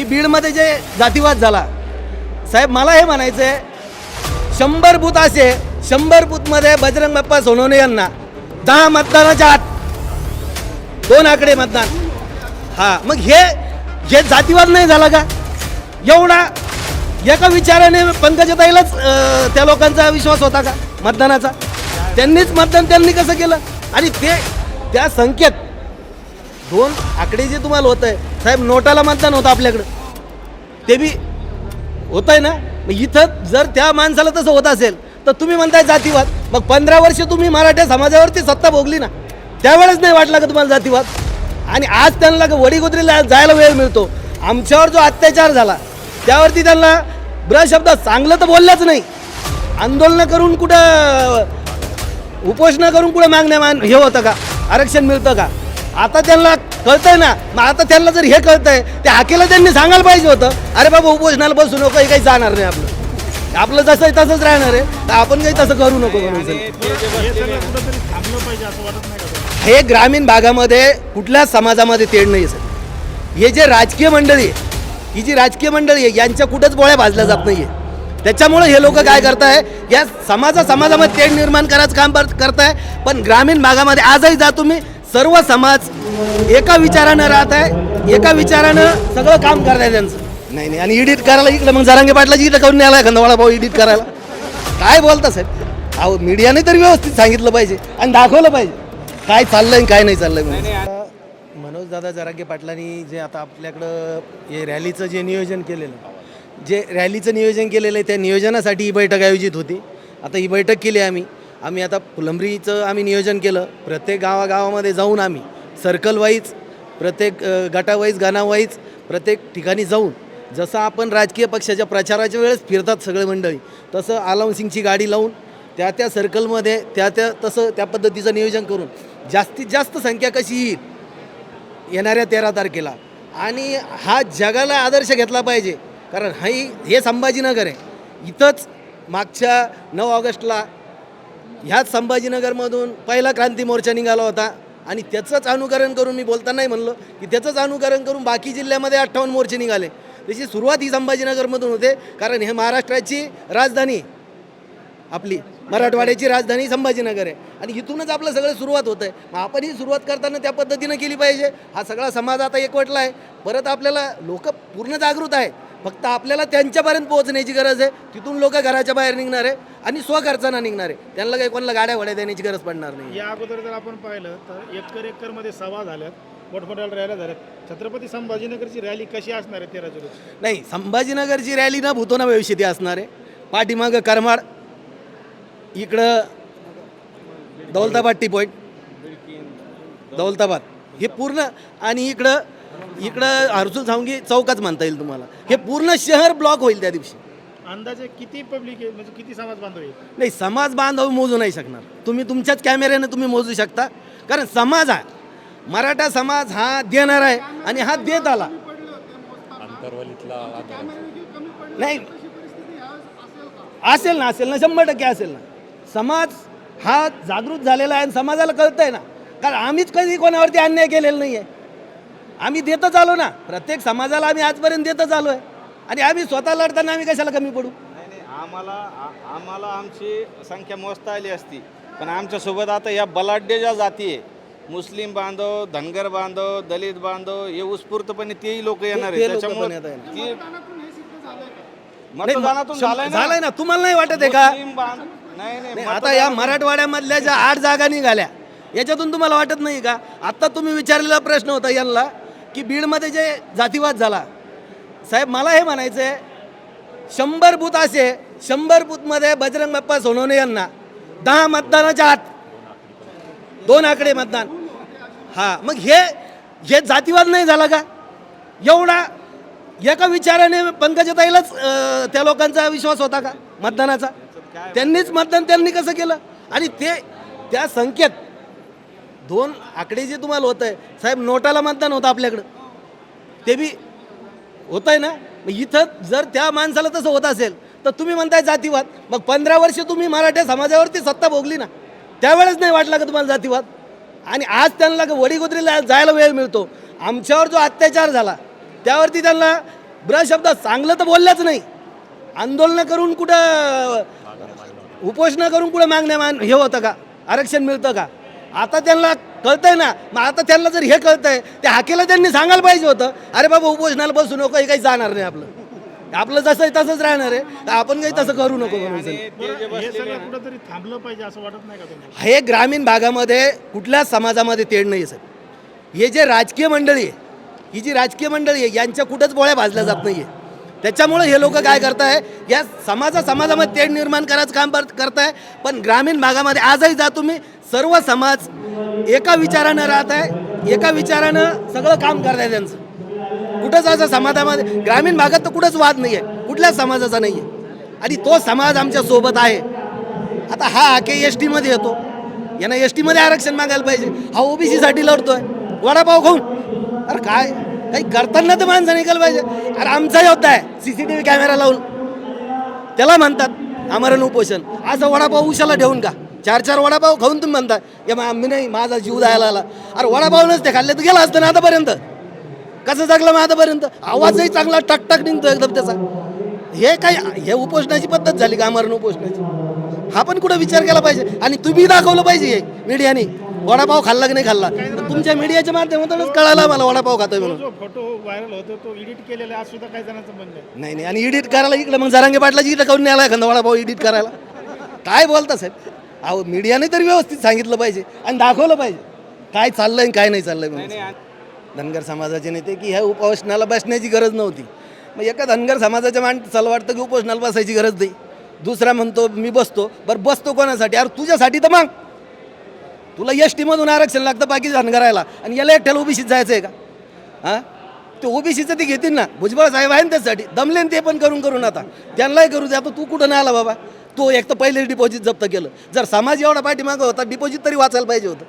की बीडमध्ये जे जातीवाद झाला. साहेब मला हे म्हणायचं आहे शंभर बूथ असे शंभर बूथमध्ये बजरंग बाप्पा सोनवणे यांना दहा मतदानाच्या आत दोन आकडे मतदान. हा मग हे हे जातीवाद नाही झाला का? एवढा एका विचाराने पंकजाताईलाच त्या लोकांचा विश्वास होता का मतदानाचा? त्यांनीच मतदान त्यांनी कसं केलं? आणि ते त्या संख्येत दोन आकडे जे तुम्हाला होत आहे साहेब नोटाला मतदान होतं आपल्याकडं. ते बी होत आहे ना? मग इथं जर त्या माणसाला तसं होत असेल तर तुम्ही म्हणताय जातीवाद. मग पंधरा वर्ष तुम्ही मराठा समाजावरती सत्ता भोगली ना? त्यावेळेस नाही वाटला का तुम्हाला जातीवाद? आणि आज त्यांना का वडीगोदरीला जायला वेळ मिळतो? आमच्यावर जो अत्याचार झाला त्यावरती त्यांना ब्र शब्द चांगलं तर बोललंच नाही. आंदोलनं करून कुठं उपोषणं करून कुठं मागण्या मान हे होतं का? आरक्षण मिळतं का? आता त्यांना कळतंय ना मग आता त्यांना जर हे कळतंय ते हाकेला त्यांनी सांगायला पाहिजे होतं अरे बाबा उपोषणाला बसू नको हे काही जाणार नाही आपलं आपलं जसं आहे तसंच राहणार आहे तर आपण काही तसं करू नको. हे? हे ग्रामीण भागामध्ये कुठल्याच समाजामध्ये तेढ नाही सर हे जे राजकीय मंडळी आहे ही जी राजकीय मंडळी आहे यांच्या कुठंच बोळ्या भाजल्या जात नाही आहे त्याच्यामुळे हे लोक काय करताय या समाजा समाजामध्ये तेढ निर्माण करायचं काम करताय पण ग्रामीण भागामध्ये आजही जा तुम्ही सर्व समाज एका विचारानं राहत आहे एका विचारानं सगळं काम करताय त्यांचं. नाही नाही आणि एडिट करायला इकडे मग जरांगे पाटलाची इकडे करून न्यायला एखादा भाऊ एडिट करायला. काय बोलता साहेब? अहो मीडियाने तर व्यवस्थित सांगितलं पाहिजे आणि दाखवलं पाहिजे. काय चाललंय आणि काय नाही चाललंय म्हणून. मनोज दादा जरांगे पाटलांनी जे आता आपल्याकडं हे रॅलीचं जे नियोजन केलेलं आहे, जे रॅलीचं नियोजन केलेलं आहे त्या नियोजनासाठी ही बैठक आयोजित होती. आता ही बैठक केली आम्ही. आम्ही आता फुलंब्रीचं आम्ही नियोजन केलं. प्रत्येक गावागावामध्ये जाऊन आम्ही. सर्कल वाईज प्रत्येक गटावाईज गाणावाईज प्रत्येक ठिकाणी जाऊन जसं आपण राजकीय पक्षाच्या प्रचाराच्या वेळेस फिरतात सगळे मंडळी तसं आलामसिंगची गाडी लावून त्या त्या सर्कलमध्ये त्या त्या तसं त्या पद्धतीचं नियोजन करून जास्तीत जास्त संख्या कशी येईल? येणाऱ्या तेरा तारखेला. आणि हा जगाला आदर्श घेतला पाहिजे. कारण हाही हे संभाजीनगर आहे. इथंच मागच्या नऊ ऑगस्टला ह्याच संभाजीनगरमधून पहिला क्रांती मोर्चा निघाला होता. आणि त्याचंच अनुकरण करून मी बोलतानाही म्हणलो की त्याचंच अनुकरण करून बाकी जिल्ह्यामध्ये अठ्ठावन्न मोर्चे निघाले. त्याची सुरुवात ही संभाजीनगरमधून होते. कारण हे महाराष्ट्राची राजधानी आपली मराठवाड्याची राजधानी संभाजीनगर आहे. आणि इथूनच आपलं सगळं सुरुवात होतं आहे मग आपण ही सुरुवात करताना त्या पद्धतीनं केली पाहिजे. हा सगळा समाज आता एकवटला आहे. परत आपल्याला लोक पूर्ण जागृत आहे फक्त आपल्याला त्यांच्यापर्यंत पोहोचण्याची गरज आहे. तिथून लोक घराच्या बाहेर निघणार आहे आणि स्वखर्चानं निघणार आहे. त्यांना काही कोणाला गाड्या घोड्या देण्याची गरज पडणार नाही. या अगोदर जर आपण पाहिलं तर एकर एकरमध्ये सभा झाल्यात मोठमोठ्या रॅल्या झाल्यात. छत्रपती संभाजीनगरची रॅली कशी असणार आहे तेराच्या रोजी? नाही संभाजीनगरची रॅली ना भूतोना भविष्यती असणार आहे. पाठीमागं करमाड इकडं दौलताबाद टी पॉईंट दौलताबाद. हे पूर्ण आणि इकडं इकडं हरसूल सावंगी चौकाच म्हणता येईल तुम्हाला. हे पूर्ण शहर ब्लॉक होईल त्या दिवशी. अंदाजे किती पब्लिक आहे? म्हणजे किती समाज बांधव आहे? नाही समाज बांधव मोजू नाही शकणार. तुम्ही तुमच्याच कॅमेऱ्याने तुम्ही मोजू शकता. कारण समाज हा मराठा समाज हा देणार आहे आणि हा देत आला. नाही. असेल ना असेल ना शंभर टक्के असेल ना. समाज हा जागृत झालेला आहे आणि समाजाला कळतंय ना. कारण आम्हीच कधी कोणावरती अन्याय केलेला नाही आहे आम्ही देतच आलो ना. प्रत्येक समाजाला आम्ही आजपर्यंत देतच आलो आहे आणि आम्ही स्वतः लढताना आम्ही कशाला कमी पडू? नाही नाही आम्हाला आम्हाला आमची संख्या मोजता आली असती. पण आमच्यासोबत आता या बलाढ्य ज्या जाती आहे मुस्लिम बांधव धनगर बांधव दलित बांधव हे उत्स्फूर्तपणे तेही लोक येणार त्याच्यामुळे आहे झालंय ना. तुम्हाला नाही वाटत आहे का? मुस्लिम बांध- नाही नाही नाही, आता या मराठवाड्यामधल्या ज्या आठ जागा निघाल्या याच्यातून तुम्हाला वाटत नाही का? आता तुम्ही विचारलेला प्रश्न होता यांना. की बीडमध्ये जे जातीवाद झाला साहेब मला हे म्हणायचं आहे शंभर बूथ असे शंभर बूथमध्ये बजरंग बाप्पा सोनवणे यांना दहा मतदानाच्या आत दोन आकडे मतदान. हा मग हे हे जातीवाद नाही झाला का? एवढा एका विचाराने पंकजाताईलाच त्या लोकांचा विश्वास होता का मतदानाचा? त्यांनीच मतदान त्यांनी कसं केलं? आणि ते त्या संख्येत दोन आकडे जे तुम्हाला होत आहे साहेब नोटाला मतदान होतं आपल्याकडं. ते बी होत आहे ना? मग इथं जर त्या माणसाला तसं होत असेल तर तुम्ही म्हणताय जातीवाद. मग पंधरा वर्ष तुम्ही मराठा समाजावरती सत्ता भोगली ना त्यावेळेस नाही वाटला का तुम्हाला जातीवाद? आणि आज त्यांना का वडीगोदरीला जायला वेळ मिळतो? आमच्यावर जो अत्याचार झाला त्यावरती त्यांना ब्रशब्द चांगलं तर बोलल्याच नाही. आंदोलनं करून कुठं उपोषणं करून कुठं मागण्या मान हे होतं का? आरक्षण मिळतं का? आता त्यांना कळतंय ना. मग आता त्यांना जर हे कळतंय ते हाकेला त्यांनी सांगायला पाहिजे होतं अरे बाबा उपोषणाला बसू नको हे काही जाणार नाही आपलं. आपलं जसं आहे तसंच राहणार आहे तर आपण काही तसं करू नको हे कुठंतरी थांबलं पाहिजे असं वाटत नाही का तुम्हाला? हे ग्रामीण भागामध्ये कुठल्याच समाजामध्ये तेढ नाही आहे सर हे जे राजकीय मंडळी आहे ही जी राजकीय मंडळी आहे यांच्या कुठंच बोळ्या भाजल्या जात नाही आहे त्याच्यामुळं हे लोक काय करताय? या समाजा समाजामध्ये तेढ निर्माण करायचं काम करत करताय. पण ग्रामीण भागामध्ये आजही जा तुम्ही. सर्व समाज एका विचारानं राहत आहे. एका विचारानं सगळं काम करत आहे त्यांचं. कुठंच असं समाजामध्ये ग्रामीण भागात तर कुठंच वाद नाही आहे कुठल्याच समाजाचा नाही आहे आणि तो समाज आमच्यासोबत आहे. आता हा के एस टीमध्ये येतो. यांना एस टीमध्ये आरक्षण मागायला पाहिजे. हा ओबीसीसाठी लढतोय. वडापाव खाऊन. अरे काय? काही करताना तर माणसं निघालं पाहिजे. अरे आमचा योद्धा आहे. C C T V camera लावून. त्याला म्हणतात आमरण उपोषण. असं वडापाव उशाला ठेवून का? चार चार वडापाव खाऊन तुम्ही म्हणता या मग मी नाही माझा जीव जायला आला. अरे वडापावनंच ते खाल्ले तर गेला असतं ना आतापर्यंत? कसं जगलं मग आतापर्यंत? आवाजही चांगला टकटक निघतो एकदम त्याचा. हे काय हे उपोषणाची पद्धत झाली का? आमरण उपोषणाची. हा पण कुठं विचार केला पाहिजे. आणि तुम्ही दाखवलं पाहिजे हे मीडियाने. वडापाव खाल्ला की नाही खाल्ला? तर तुमच्या मीडियाच्या माध्यमातूनच कळाला मला वडापाव खातोय तो म्हणून. जो फोटो व्हायरल होतो तो एडिट केलेला आज सुद्धा काही जणांचं म्हणणं आहे. नाही नाही. आणि एडिट करायला इकडे मग जरांगे पाटलाची इकडे करून न्यायला एखादा वडापाव एडिट करायला? काय बोलता साहेब? अहो मीडियाने तर व्यवस्थित सांगितलं पाहिजे आणि दाखवलं पाहिजे. काय चाललंय आणि काय नाही चाललंय नाही, म्हणून. नाही, धनगर समाजाचे नेते की ह्या उपोषणाला बसण्याची गरज नव्हती. मग एका धनगर समाजाच्या माणसाला वाटतं की उपोषणाला बसायची गरज नाही. दुसरा म्हणतो मी बसतो. बरं बसतो कोणासाठी? अरे तुझ्यासाठी तर मग. तुला एस टीमधून आरक्षण लागतं बाकी धनगरायला. आणि याला एकट्याला ओबीसीत जायचं आहे का? हां? ते ओबीसीचं ते घेतील ना. भुजबळ साहेब आहे ना त्यासाठी. दमले ते पण करून करून आता. त्यांनाही करू द्या. आता तू कुठं नाही आला बाबा? तो एक तर पहिले डिपॉझिट जप्त केलं. जर समाज एवढा पाठीमागं होता डिपॉझिट तरी वाचायला पाहिजे होतं.